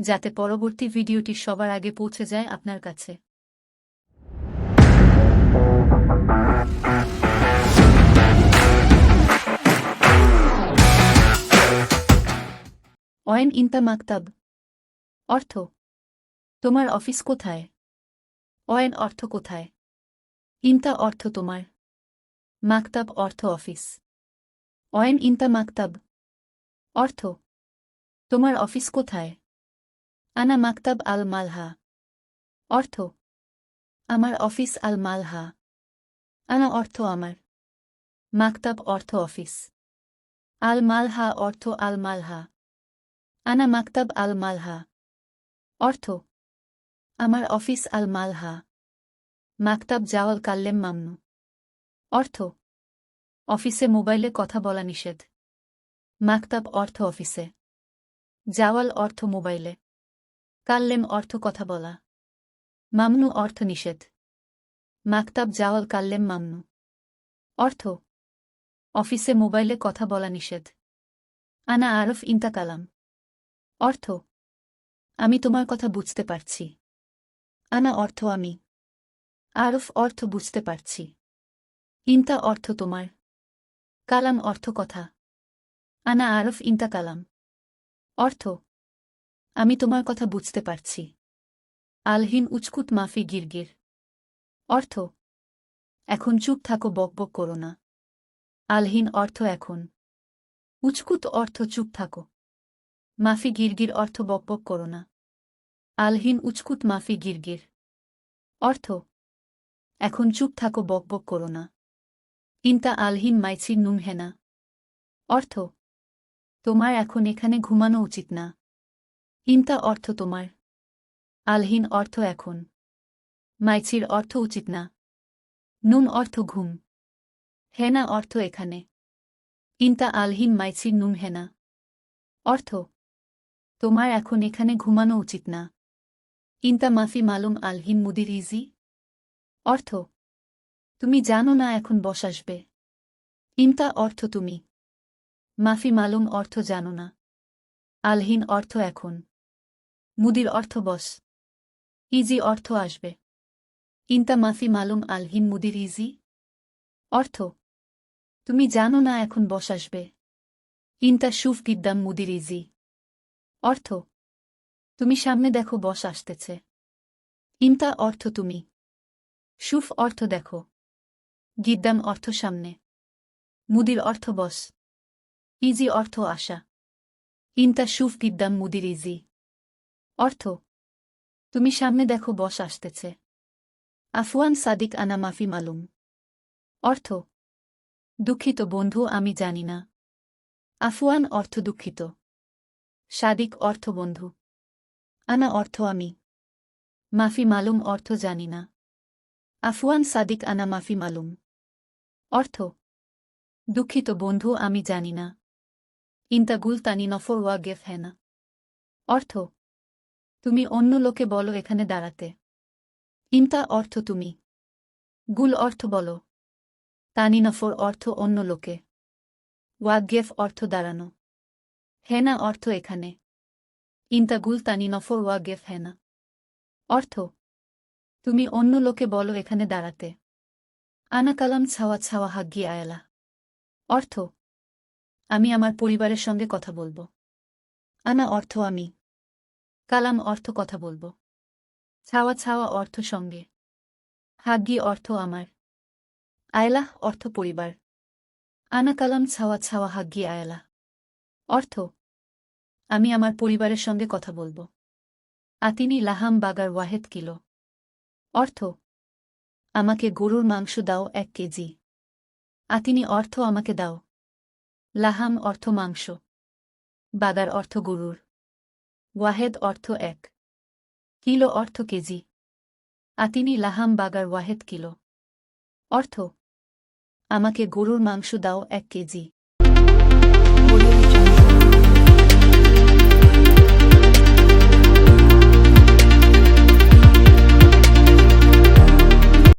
যাতে পরবর্তী ভিডিওটি সবার আগে পৌঁছে যায় আপনার কাছে। অয়েন ইন্তা মাকতাব। অর্থ, তোমার অফিস কোথায়? অয়েন অর্থ কোথায়? ইন্তা অর্থ তোমার। মাকতাব অর্থ অফিস। অয়েন ইন্তা মাকতাব। অর্থ, তোমার অফিস কোথায়? আনা মাকতাব আল মালহা অর্থ, আমার অফিস আল মালহা আনা অর্থ আমার। মাকতাব অর্থ অফিস। আল মালহা অর্থ আল মালহা আনা মাকতাব আল মালহা অর্থ, আমার অফিস আল মালহা মাকতাব জাওয়াল কাল্লেম মামনু। অর্থ, অফিসে মোবাইলে কথা বলা নিষেধ। মাকতাব অর্থ অফিসে। জাওয়াল অর্থ মোবাইলে। কাল্লেম অর্থ কথা বলা। মামনু অর্থ নিষেধ। মাকতাব জাওয়াল কাল্লেম মামনু। অর্থ, অফিসে মোবাইলে কথা বলা নিষেধ। আনা আরফ ইন্তা কালাম। অর্থ, আমি তোমার কথা বুঝতে পারছি। আনা অর্থ আমি। আরফ অর্থ বুঝতে পারছি। ইন্তা অর্থ তোমার। কালাম অর্থ কথা। আনা আরফ ইন্তা কালাম। অর্থ আমি তোমার কথা বুঝতে পারছি। আলহিন উচকুত মাফি গিরগির। অর্থ, এখন চুপ থাকো বকবক করো না। আলহিন অর্থ, এখন। উচকুত অর্থ, চুপ থাকো। মাফি গিরগির অর্থ বকবক করো না। আলহিন উচকুত মাফি গিরগির। অর্থ, এখন চুপ থাকো বকবক করো না। ইন্তা আলহিন মাইছির নুম হেনা অর্থ, তোমার এখন এখানে ঘুমানো উচিত না। ইন্তা অর্থ তোমার। আলহিন অর্থ এখন। মাইছির অর্থ উচিত না। নুন অর্থ ঘুম। হেনা অর্থ এখানে। ইন্তা আলহীন মাইছির নুম হেনা। অর্থ, তোমার এখন এখানে ঘুমানো উচিত না। ইন্তা মাফি মালুম আলহিন মুদির ইজি। অর্থ, তুমি জানো না এখন বস আসবে। অর্থ তুমি। মাফি মালুম অর্থ জানো না। আলহীন অর্থ এখন। মুদির অর্থ বস। ইজি অর্থ আসবে। ইন্তা মাফি মালুম আলহিন মুদির ইজি। অর্থ, তুমি জানো না এখন বস আসবে। ইন্তা সুফ গিদ্দাম মুদির ইজি। অর্থ, তুমি সামনে দেখো বস আসতেছে। ইন্তা অর্থ তুমি। সুফ অর্থ দেখো। গিদ্দাম অর্থ সামনে। মুদির অর্থ বস। ইজি অর্থ আশা। ইন্তা সুফ গিদ্দাম মুদির ইজি। অর্থ, তুমি সামনে দেখো বস আসতেছে। আফওয়ান সাদিক আনা মাফি মালুম। অর্থ, দুঃখিত বন্ধু, আমি জানি না। আফওয়ান অর্থ, দুঃখিত। সাদিক অর্থ, বন্ধু। আনা অর্থ, আমি। মাফি মালুম অর্থ, জানি না। আফওয়ান সাদিক আনা মাফি মালুম। অর্থ, দুঃখিত বন্ধু, আমি জানি না। ইন্তাগুল তানি নফর ওয়া গেফ হেনা। অর্থ তুমি অন্য লোকে বলো এখানে দাঁড়াতে। ইন্তা অর্থ তুমি। গুল অর্থ বলো। তানি নফর অর্থ অন্য লোকে। ওয়াগেফ অর্থ দাঁড়ানো। হেনা অর্থ এখানে। ইন্তাগুল তানি নফর ওয়াগেফ, হেনা। অর্থ, তুমি অন্য লোকে বলো এখানে দাঁড়াতে। আনা কালাম ছাওয়া ছাওয়া হাগ্গি আয়ালা। অর্থ, আমি আমার পরিবারের সঙ্গে কথা বলব। আনা অর্থ আমি। কালাম অর্থ কথা বলব। ছাওয়া ছাওয়া অর্থ সঙ্গে। হাগ্গি অর্থ আমার। আয়লাহ অর্থ পরিবার। আনা কালাম ছাওয়া ছাওয়া হাগ্গি আয়লা। অর্থ, আমি আমার পরিবারের সঙ্গে কথা বলব। আতিনি লাহাম বাগার ওয়াহেদ কিলো। অর্থ, আমাকে গরুর মাংস দাও এক কেজি। আতিনি অর্থ আমাকে দাও। লাহাম অর্থ মাংস। বাগার অর্থ গরুর। ওয়াহেদ অর্থ এক। কিলো অর্থ কেজি। আতিনি লাহাম বাগার ওয়াহেদ কিলো। অর্থ, আমাকে গরুর মাংস দাও এক কেজি।